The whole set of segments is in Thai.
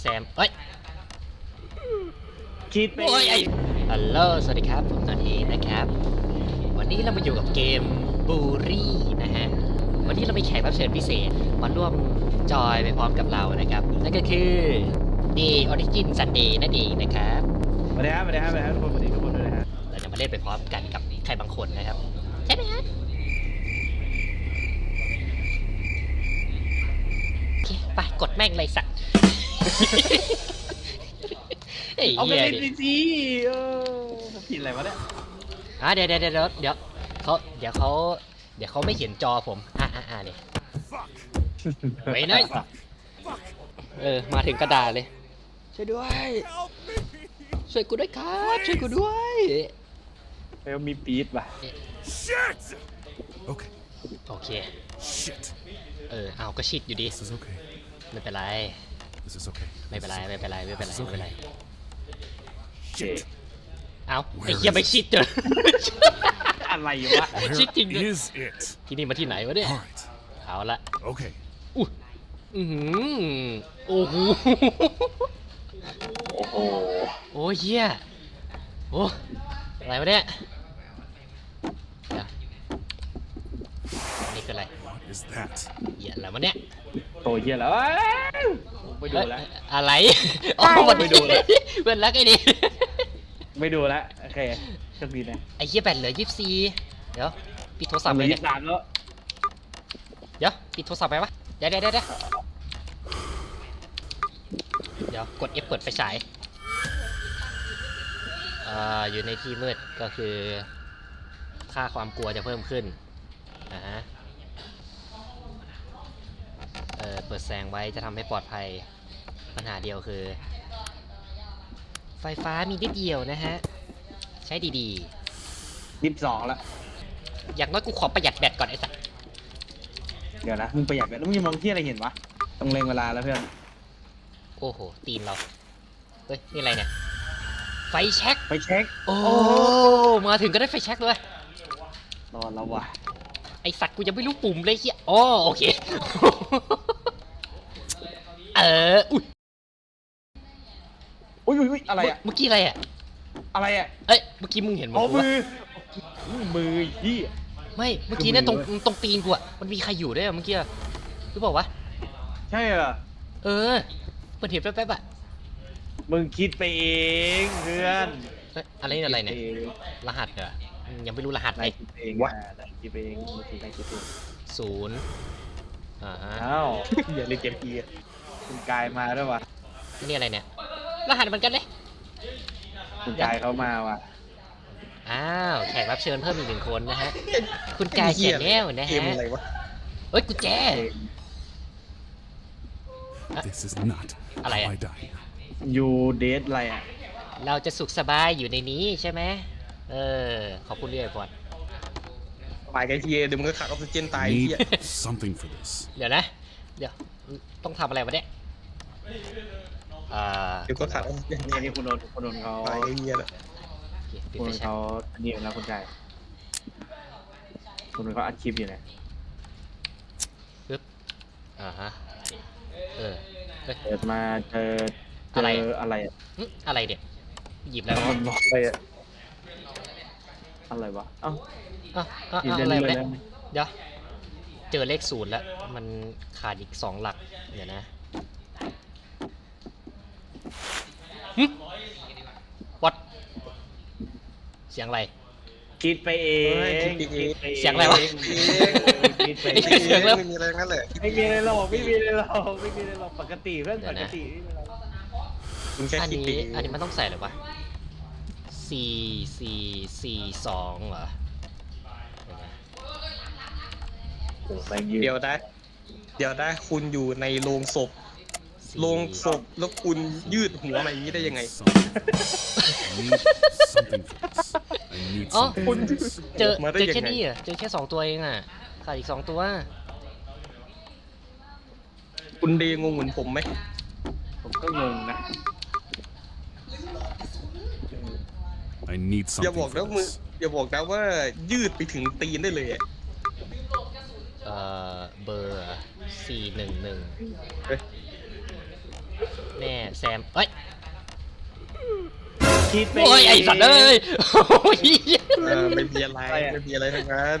แซมเอ้ยคิดไปโอ้ยไอ้ฮัลโหลสวัสดีครับ ผมนันเองนะครับ วันนี้เรามาอยู่กับเกมบูรี่นะฮะ วันนี้เรามีแขกรับเชิญพิเศษมาร่วมจอยไปพร้อมกับเรานะครับ นั่นก็คือ The Origin Sunday นั่นเองนะครับสวัสดีครับสวัสดีครับสวัสดีครับทุกคนสวัสดีทุกคนด้วยนะฮะเราจะมาเล่นไปพร้อมกันกับใครบางคนนะครับ ใช่ไหมครับโอเคไปกดแม่งเลยสัตว์ ไอ้เอาไปเหี้ยเล่นดิดีสิเออผมผิดอะไรวะเนี่ยอะเดี๋ยวเดี๋ยวเดี๋ยวเดี๋ยวเขาเดี๋ยวเขาเดี๋ยวเขาไม่เห็นจอผม อะอะอะเนี่ยไว้หน่อยเออ มาถึงกระดาษเลย ช่วยด้วย ช่วยกูด้วยครับ ช่วยกูด้วย แล้วมีปี๊ดป่ะ Shit! Okay, โอเค shit. เออ เอาก็ชิดอยู่ดี This is okay. ไม่เป็นไร This is okay. ไม่เป็นไรไม่เป็นไรไม่เป็นไรไม่เป็นไร Shit. เอาไอ้เหี้ยไม่ชิดเจอ อะไรวะ Where Shit, thing that- is it? ที่นี่มาที่ไหนวะเนี่ย All right. เอาละ Okay. อุ้ยอือหือโอ้โห โอ้โหโอ้ยเหี้ยโอ้อะไรวะเนี่ยเดี๋ยวนี่คืออะไร What is that? เหี้ยอะไรวะเนี่ย โตเหี้ยแล้วเอ้ยไม่ดูแล้วเอ้ยอะไรอ๋อมันไม่ดูเลยเว้นรักไอ้นี่ไม่ดูแล้วโอเคโชคดีนะไอ้เหี้ยแบตเหลือยี่สิบสี่เดี๋ยวปิดโทรศัพท์เหเลลือยเนี่ยี่ยสิบสามแล้วเดี๋ยวปิดโทรศัพท์ไปวะเดี๋ยวเดี๋ยวเดี๋ยวเดี๋ยวเดี๋ยวกด F เปิดไฟฉายเอ่ออยู่ในที่มืดก็คือ ค่าความกลัวจะเพิ่มขึ้นนะฮะเออเปิดแสงไว้จะทำให้ปลอดภัย ปัญหาเดียวคือ ไฟฟ้ามีนิดเดียวนะฮะ ใช้ดียี่สิบสองแล้วๆอย่างน้อยกูขอประหยัดแบตก่อนไอ้สัสเดี๋ยวนะมึงประหยัดไปแล้วมึงยังมองที่อะไรเห็นวะต้องเล็งเวลาแล้วเพื่อนโอ้โห ตีนเรา เฮ้ย นี่อะไรเนี่ย ไฟแช็ก ไปเช็คโอ้ มาถึงก็ได้ไฟแช็กเลยรอแล้ววะไอสัตว์กูยังไม่รู้ปุ่มเลยเฮียอ๋อโอเค เอออุ้ยอุ้ยอุ้ยอุ้ยอะไรอะเมื่อกี้อะไรอะ อะไรอะเอ้ย เมื่อกี้มึงเห็นมั้อ๋อมืวะอมือไอ้เหี้ยไม่ เมื่อกี้เนี่ยตรงมือตรงตีนกูอะ มันมีใครอยู่ด้วยอะเมื่อกี้อะหรือเปล่าวะ ใช่เหรอ เออมันเห็นแป๊บๆอะมึงคิดไปเองเพื่อนเฮ้ยอะไรเนี่ยอะไรเนี่ย คิดปองรหัสเหรออืมยังไม่รู้รหัสเลนายยคิดเองวะอ่านายคิดเองมึงคิดนายคิดเองศูนย์อ่าฮะอ้าวอย่าเล่นเกมพีอะ คุณกายมาด้วยวะนี่อะไรเนี่ยรหัสเหมือนกันเลย คุณกายเขามาว่ะ อ้าวแขกรับเชิญเพิ่มอีกหนึ่งคนนะฮะ คุณกายเขียนแนวนะเกฮะมอะไรวะเฮ้ยกุญแจ This is not how อะไรอะ I die. ยูเดทอะไรอะเราจะสุขสบายอยู่ในนี้ใช่ไหมเออ ขอบคุณด้วยก่อน ตายกันทีเดี๋ยวมึงก็ขาดออกซิเจนตาย I ไอ้ need เหี้ย something for this. เดี๋ยวนะ เดี๋ยว ต้องทำอะไรวะเนี่ยเอ่อเดี๋ยวก็ขาดออกซิเจนนี่นี่คุณโดนคุณโดนเขาตายไอ้เหี้ยแหละโอเคปิดคุณไฟโดนฉายเขาอันนี้แล้วคุณกายคุณโดนเขาอัดคลิปอยู่นะปึ๊บอ่าฮะเออเฮ้ยเปิดมาเจอเจอะไร ออะไรอะหึอะไรเนี่ยหยิบแล้วมันบอกไปอะอะไรวะเอ้าอะอะหยิบอะเล่อะไรนวะเลเนี่ยยเดี๋ยว เจอเลขศูนย์แล้ว มันขาดอีกสองหลัก เดี๋ยวนะหึวัดเสียงอะไร คิดไปเองเสียงอะไรวะ คิดไปไอ้เอเหี้ยงเสียงแล้ว ไม่มีอะไรทั้งนั้นแหละไม่มีอะไรหรอกไม่มีอะไรหรอกไม่มีอะไรหรอกปกติเพื่อนเดี๋ปยวกนะติไม่มีอะไรหรอกมึงแค่อันคิดนี้ไปเองอันนี้มันต้องใส่อะไรวะสี่สี่สี่สองเหรอ โอ้โหแม่งยืนเดี๋ยวได้เดี๋ยวได้คุณอยู่ในโรงศพสี่โรงศพแล้วคุณยืดหัวมาอย่างนี้ได้ยังไง Something. I need something for this. I need อ๋อ something for this. เจอมาได้เจอยังไง แค่นี้เหรอเจอแค่สองตัวเองอะขาดอีกสองตัว คุณเดงงเหมือนผมไหมผมก็งงนะ I need อย่า something บอกนะ for มึง this. อย่าบอกนะว่ายืดไปถึงตีนได้เลยอะเอ่อเบอร์สี่หนึ่งหนึ่งเฮ้ยแน่แซมเอ้ยคิดไปโอ้ยไอสัตว์เอ้ยโอ้ยเออไม่มีอะไรอะไรอะไม่มีอะไรทั้งนั้น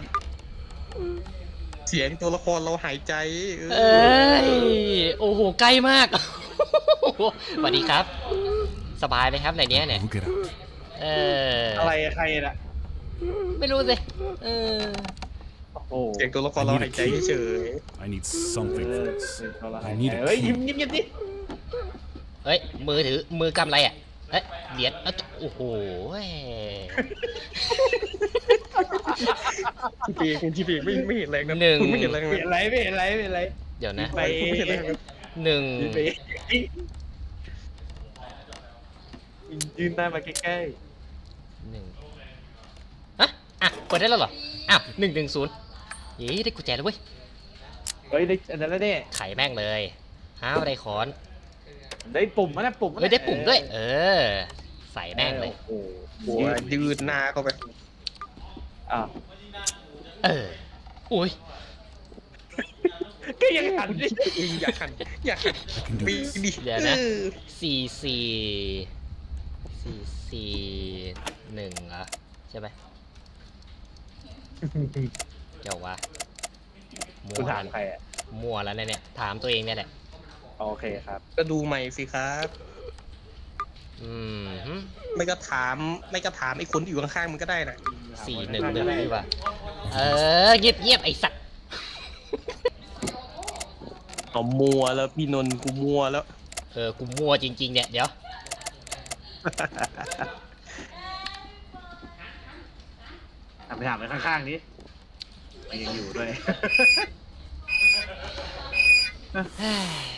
เสียงตัวละครเราหายใจเอเอ้อยโอ้โหใกล้มากโอ้โหสวัสดีครับ สบายไหมครับในเนี้ยเนี่ย Look it out. เอออะไรใครน่ะไม่รู้สิเออ โอ้โหเสียงตัวละครเราหายใจเฉย I need something เอ for อ this. เอาละ I need a เฮ้ย key. ยิ้มยิ้มยิ้มดิเฮ้ย มือถือ มือกำอะไรอะเอ้ย เหรียญเอ้ยโอ้โหเว้ยๆพี่เอกคุณที่พี่เอกไม่ไม่เห็นแรงนะหนึ่งคุณไม่เห็นแรงไม่นะเห็นไรไม่เห็นไรไม่เห็นไรเดี๋ยวนะไปคุณไม่เห็นแรงนะหนึ่งไปยืนหน้ามาใกล้หนึ่งอะอะเปิดได้แล้วเหรอ อ้าวหนึ่งหนึ่งศูนย์ ยี่ได้กุญแจแล้วเว้ยๆเฮ้ยได้อันนั้นแล้วเนี่ยไขแม่งเลยห้าวได้คอนได้ปุ่มมั้ยนะปุ่มมั้เฮ้ยได้ปุ่มด้วย เออ ใส่แม่งเลย โอ้โหหัวยืดหน้าเข้าไปอ้าวเอออุ้ยก็ยังหันดิเองอยากหันอยากหัน I can do ปี this. ดิเดี๋ยวนะออสี่สี่สี่สี่หนึ่งเหรอใช่ไหม เดี๋ยววะมั่คุณวถามใครอะมั่วแล้วเนี่ย ถามตัวเองเนี่ยแหละ โอเคครับ ก็ดูใหม่สิครับ อืมฮึไม่ก็ถาม ไม่ก็ถามไอ้คนที่อยู่ข้างๆมันก็ได้นะสี่หนึ่งหนึ่งดีกว่า เออเงียบเงียบๆไอ้สัตว์เอามัวแล้วพี่นนท์กูมัวแล้ว เออกูมั่วจริง ๆ เนี่ยเดี๋ยว ถามไปถามไปข้างๆนี้ มันยังอยู่ด้วย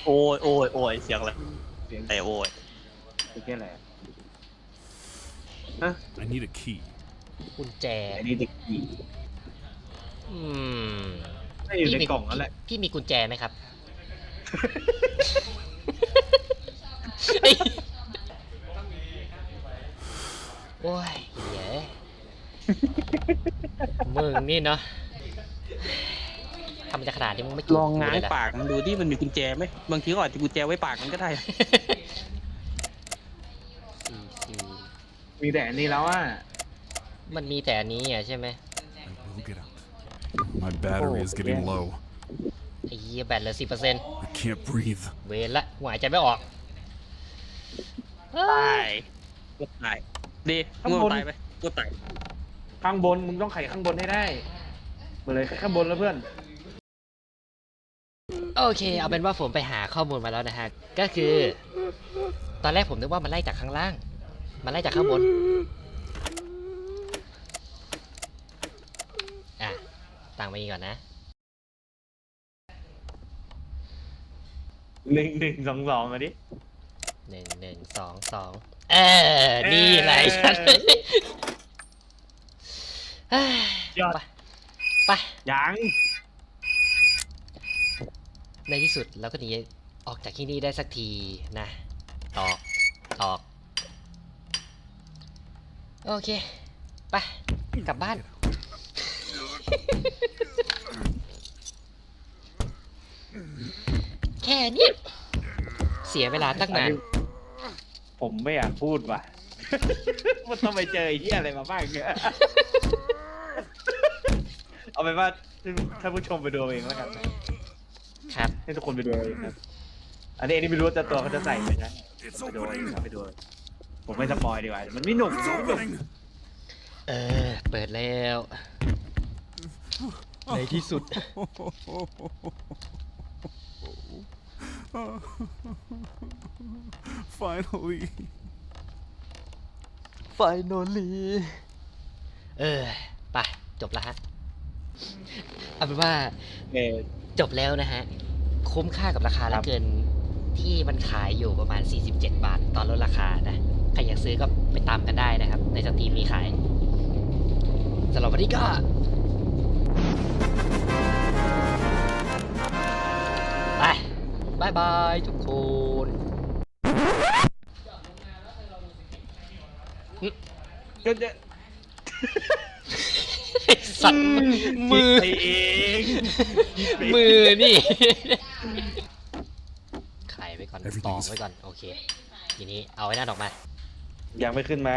โอ้ยโอ้ยโอ้ยเสียงอะไรเสียงแต่โอ้ยเป็นแค่อะไร I need a key. กุญแจอันนี้เด็กผีอืมไม่อยู่ในกล่องนั่นแหละพี่มีกุญแจไหมครับเอ้ยโอ้ยเหี้ยมึงนี่เนาะทำมาจากขนาดที่มึงไม่จูบลองง้างเลยล่ะปากมันดูที่มันมีกุญแจไหมบางทีก็อาจจะกุญแจไว้ปากมันก็ได้ สี่สี่มีแต่อันนี้แล้วอะมันมีแต่อันนี้อะใช่ไหม I will get out. My battery is getting yeah. low. ไอ้เหี้ยแบตเหลือสิบเปอร์เซ็นต์ I can't breathe. เวรละหัวหายใจไม่ออกตายก็ตายดีมึงตายไปกูตายข้างบนมึงต้องไขข้างบนให้ได้มาเลยข้างบนแล้วเพื่อน โอเค เอาเป็นว่าผมไปหาข้อมูลมาแล้วนะฮะ ก็คือ ตอนแรกผมนึกว่ามันไล่จากข้างล่าง มันไล่จากข้างบน อะตั้งไปก่อนนะ หนึ่งหนึ่งสองสองมาดิหนึ่งหนึ่งสองสองเออ นี่แหละเออฉันเฮ้ยยอดไป ไป ยัง ในที่สุดเราก็หนีออกจากที่นี่ได้สักทีนะออกออก โอเค ไป กลับบ้าน แค่เนี้ยเสียเวลาตั้งนาน ผมไม่อยากพูดว่ะ มันต้องไปเจอไอ้ที่อะไรมาบ้างเนี่ยเอาไปนว่าท่านผู้ชมไปดูเอาเองแล้วกัน ครับ ให้ทุกคนไปดูเอาเองครับ อันนี้อันนี้ไม่รู้ว่าจะตัวเขาจะใส่ไหมนะ It's ไปดูเอาเอง opening. ครับไปดูเอาผมไม่สปอยดีกว่า มันไม่หนุก It's มันไม่หนุก opening. เออ เปิดแล้ว ในที่สุด Finally. ไฟนอลีเออ ไป จบแล้วฮะ เอาเป็นว่า เออ จบแล้วนะฮะ คุ้มค่ากับราคาเหลือเกินที่มันขายอยู่ประมาณ 47 บาทตอนลดราคานะใครอยากซื้อก็ไปตามกันได้นะครับ ในสตรีมมีขายสำหรับวันนี้ก็ไปบายบายทุกคนก็จะ สัตว์มือคิดไปเองคิดไปเงมือนี่ขายไปก่อน Everything ต่อ is ไว้ก่อนโอเค ทีนี้เอาไอ้นั่นออกมา ยังไม่ขึ้นมา